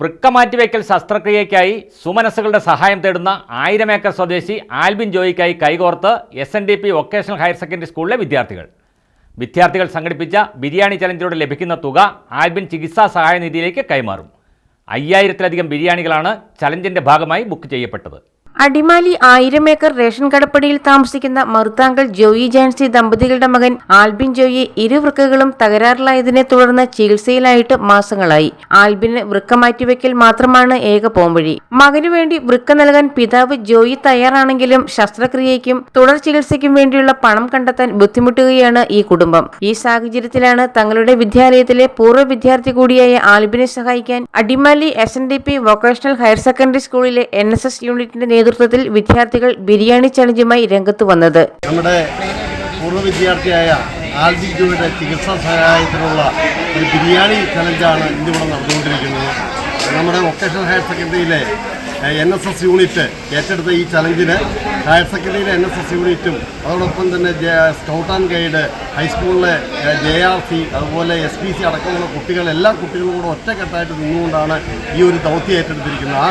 വൃക്ക മാറ്റിവെക്കൽ ശസ്ത്രക്രിയയ്ക്കായി സുമനസ്സുകളുടെ സഹായം തേടുന്ന ആയിരം ഏക്കർ സ്വദേശി ആൽബിൻ ജോയിക്കായി കൈകോർത്ത് S N D P vocational higher secondary സ്കൂളിലെ വിദ്യാർത്ഥികൾ. വിദ്യാർത്ഥികൾ സംഘടിപ്പിച്ച ബിരിയാണി ചലഞ്ചിലൂടെ ലഭിക്കുന്ന തുക ആൽബിൻ ചികിത്സാ സഹായ നിധിയിലേക്ക് കൈമാറും. അയ്യായിരത്തിലധികം ബിരിയാണികളാണ് ചലഞ്ചിന്റെ ഭാഗമായി ബുക്ക് ചെയ്യപ്പെട്ടത്. അടിമാലി ആയിരം ഏക്കർ റേഷൻ കടപ്പടിയിൽ താമസിക്കുന്ന മറുത്താങ്കൽ ജോയി ജാൻസി ദമ്പതികളുടെ മകൻ ആൽബിൻ ജോയി ഇരുവൃക്കകളും തകരാറിലായതിനെ തുടർന്ന് ചികിത്സയിലായിട്ട് മാസങ്ങളായി. ആൽബിന് വൃക്ക മാറ്റിവെക്കൽ മാത്രമാണ് ഏക പോംവഴി. മകനു വേണ്ടി വൃക്ക നൽകാൻ പിതാവ് ജോയി തയ്യാറാണെങ്കിലും ശസ്ത്രക്രിയയ്ക്കും തുടർ ചികിത്സയ്ക്കും വേണ്ടിയുള്ള പണം കണ്ടെത്താൻ ബുദ്ധിമുട്ടുകയാണ് ഈ കുടുംബം. ഈ സാഹചര്യത്തിലാണ് തങ്ങളുടെ വിദ്യാലയത്തിലെ പൂർവ വിദ്യാർത്ഥി കൂടിയായ ആൽബിനെ സഹായിക്കാൻ Adimali S vocational higher secondary സ്കൂളിലെ എൻ യൂണിറ്റിന്റെ നേതൃത്വത്തിൽ വിദ്യാർത്ഥികൾ ബിരിയാണി ചലഞ്ചുമായി രംഗത്ത് വന്നത്. നമ്മുടെ പൂർവ വിദ്യാർത്ഥിയായ ആൽബിജുവിന്റെ ചികിത്സാ സഹായത്തിനുള്ള ഒരു ബിരിയാണി ചലഞ്ചാണ് ഇന്നിവിടെ നടന്നുകൊണ്ടിരിക്കുന്നത്. നമ്മുടെ വൊക്കേഷണൽ ഹയർ സെക്കൻഡറിയിലെ എൻ എസ് എസ് യൂണിറ്റ് ഏറ്റെടുത്ത ഈ ചലഞ്ചിന് ഹയർ സെക്കൻഡറിയിലെ എൻ എസ് എസ് യൂണിറ്റും അതോടൊപ്പം തന്നെ സ്കൗട്ട് ആൻഡ് ഗൈഡ് ഹൈസ്കൂളിലെ ജെ ആർ സി അതുപോലെ എസ് പി സി അടക്കമുള്ള കുട്ടികൾ എല്ലാ കുട്ടികളും കൂടെ ഒറ്റക്കെട്ടായിട്ട് നിന്നുകൊണ്ടാണ് ഈ ഒരു ദൗത്യം ഏറ്റെടുത്തിരിക്കുന്നത്. ആ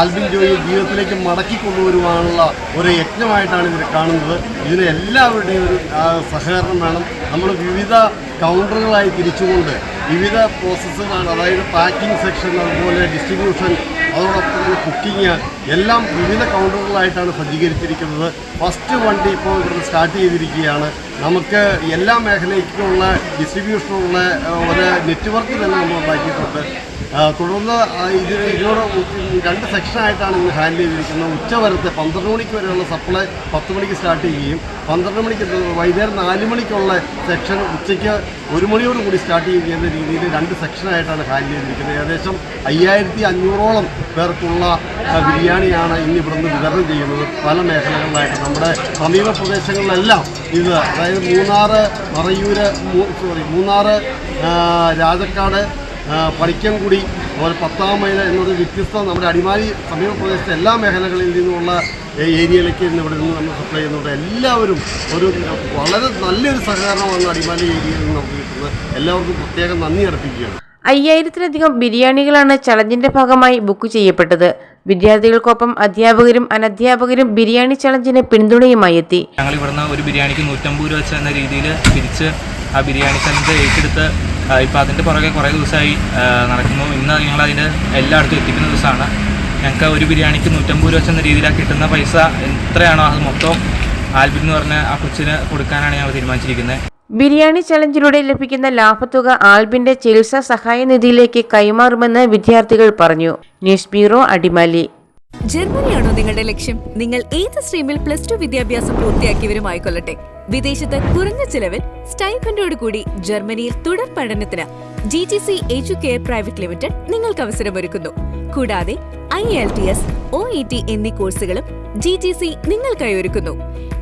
ആൽബിൻ ജോയി ജീവിതത്തിലേക്ക് മടക്കി കൊണ്ടുവരുവാനുള്ള ഒരു യജ്ഞമായിട്ടാണ് ഇതിനെ കാണുന്നത്. ഇതിന് എല്ലാവരുടെയും ഒരു സഹകരണം വേണം. നമ്മൾ വിവിധ കൗണ്ടറുകളായി തിരിച്ചുകൊണ്ട് വിവിധ പ്രോസസ്സുകളാണ് അതായത് പാക്കിംഗ് സെക്ഷൻ അതുപോലെ ഡിസ്ട്രിബ്യൂഷൻ അതോടൊപ്പം തന്നെ കുക്കിംഗ് എല്ലാം വിവിധ കൗണ്ടറുകളായിട്ടാണ് സജ്ജീകരിച്ചിരിക്കുന്നത്. ഫസ്റ്റ് വണ്ടി ഇപ്പോൾ ഇവിടുന്ന് സ്റ്റാർട്ട് ചെയ്തിരിക്കുകയാണ്. നമുക്ക് എല്ലാ മേഖലയ്ക്കുമുള്ള ഡിസ്ട്രിബ്യൂഷനുള്ള ഒരു നെറ്റ്വർക്ക് തന്നെ നമ്മൾ ഉണ്ടാക്കിയിട്ടുണ്ട്. തുടർന്ന് ഇത് ഇതിനോട് രണ്ട് സെക്ഷനായിട്ടാണ് ഇന്ന് ഹാൻഡിൽ ചെയ്തിരിക്കുന്നത്. ഉച്ച വരത്തെ പന്ത്രണ്ട് മണിക്ക് വരെയുള്ള സപ്ലൈ പത്ത് മണിക്ക് സ്റ്റാർട്ട് ചെയ്യുകയും പന്ത്രണ്ട് മണിക്ക് വൈകുന്നേരം നാല് മണിക്കുള്ള സെക്ഷൻ ഉച്ചയ്ക്ക് ഒരു മണിയോട് കൂടി സ്റ്റാർട്ട് ചെയ്യുന്ന രീതിയിൽ രണ്ട് സെക്ഷനായിട്ടാണ് ഹാൻഡിൽ ചെയ്തിരിക്കുന്നത്. ഏകദേശം അയ്യായിരത്തി അഞ്ഞൂറോളം പേർക്കുള്ള ബിരിയാണിയാണ് ഇന്ന് ഇവിടുന്ന് വിതരണം ചെയ്യുന്നത്. പല മേഖലകളിലായിട്ട് നമ്മുടെ സമീപ പ്രദേശങ്ങളിലെല്ലാം ഇത് അതായത് മൂന്നാറ് മറയൂര് സോറി മൂന്നാറ് രാജക്കാട് പണിക്കൻകുടി അതുപോലെ പത്താം മൈൽ എന്നത് വ്യത്യസ്ത നമ്മുടെ അടിമാലി സമീപ പ്രദേശത്തെ എല്ലാ മേഖലകളിൽ നിന്നുമുള്ള ഏരിയയിലേക്ക് ഇന്ന് ഇവിടെ നിന്ന് നമ്മൾ സപ്ലൈ ചെയ്യുന്നുണ്ട്. എല്ലാവരും ഒരു വളരെ നല്ലൊരു സഹകരണമാണ് അടിമാലി ഏരിയയിൽ നിന്ന് നമുക്ക് കിട്ടുന്നത്. എല്ലാവർക്കും പ്രത്യേകം നന്ദി അർപ്പിക്കുകയാണ്. അയ്യായിരത്തിലധികം ബിരിയാണികളാണ് ചലഞ്ചിന്റെ ഭാഗമായി ബുക്ക് ചെയ്യപ്പെട്ടത്. വിദ്യാർത്ഥികൾക്കൊപ്പം അധ്യാപകരും അനധ്യാപകരും ബിരിയാണി ചലഞ്ചിനെ പിന്തുണയുമായി എത്തി. ഞങ്ങൾ ഇവിടുന്ന് ഒരു ബിരിയാണിക്ക് നൂറ്റമ്പത് രൂപ വെച്ച് എന്ന രീതിയിൽ തിരിച്ച് ആ ബിരിയാണി ചലഞ്ച് ഏറ്റെടുത്ത് ഇപ്പോൾ അതിന്റെ പുറകെ കുറേ ദിവസമായി നടക്കുന്നു. ഇന്ന് ഞങ്ങൾ അതിന്റെ എല്ലായിടത്തും എത്തിക്കുന്ന ദിവസമാണ്. ഞങ്ങൾക്ക് ഒരു ബിരിയാണിക്ക് നൂറ്റമ്പത് രൂപ എന്ന രീതിയിലാണ് കിട്ടുന്ന പൈസ എത്രയാണോ അത് മൊത്തം ആൽബിൻ എന്ന് പറഞ്ഞ ആ കൊച്ചിന് കൊടുക്കാനാണ് ഞങ്ങൾ തീരുമാനിച്ചിരിക്കുന്നത്. ബിരിയാണി ചലഞ്ചിലൂടെ ലഭിക്കുന്ന ലാഭത്തുക ആൽബിന്റെ ചികിത്സാ സഹായ നിധിയിലേക്ക് കൈമാറുമെന്ന് വിദ്യാർത്ഥികൾ പറഞ്ഞു. News bureau Adimali. ജർമ്മനിയാണോ നിങ്ങളുടെ ലക്ഷ്യം? നിങ്ങൾ ഏത് സ്ട്രീമിൽ പ്ലസ് ടു വിദ്യാഭ്യാസം പൂർത്തിയാക്കിയവരുമായിക്കൊള്ളട്ടെ വിദേശത്ത് കുറഞ്ഞ ചിലവിൽ സ്റ്റൈഫൻഡോട് കൂടി ജർമ്മനിയിൽ തുടർ പഠനത്തിന് G T C educare private limited നിങ്ങൾക്ക് അവസരമൊരുക്കുന്നു കൂടാതെ I L T S O E T എന്നീ കോഴ്സുകളും ജി ടി സി നിങ്ങൾക്കായി ഒരുക്കുന്നു.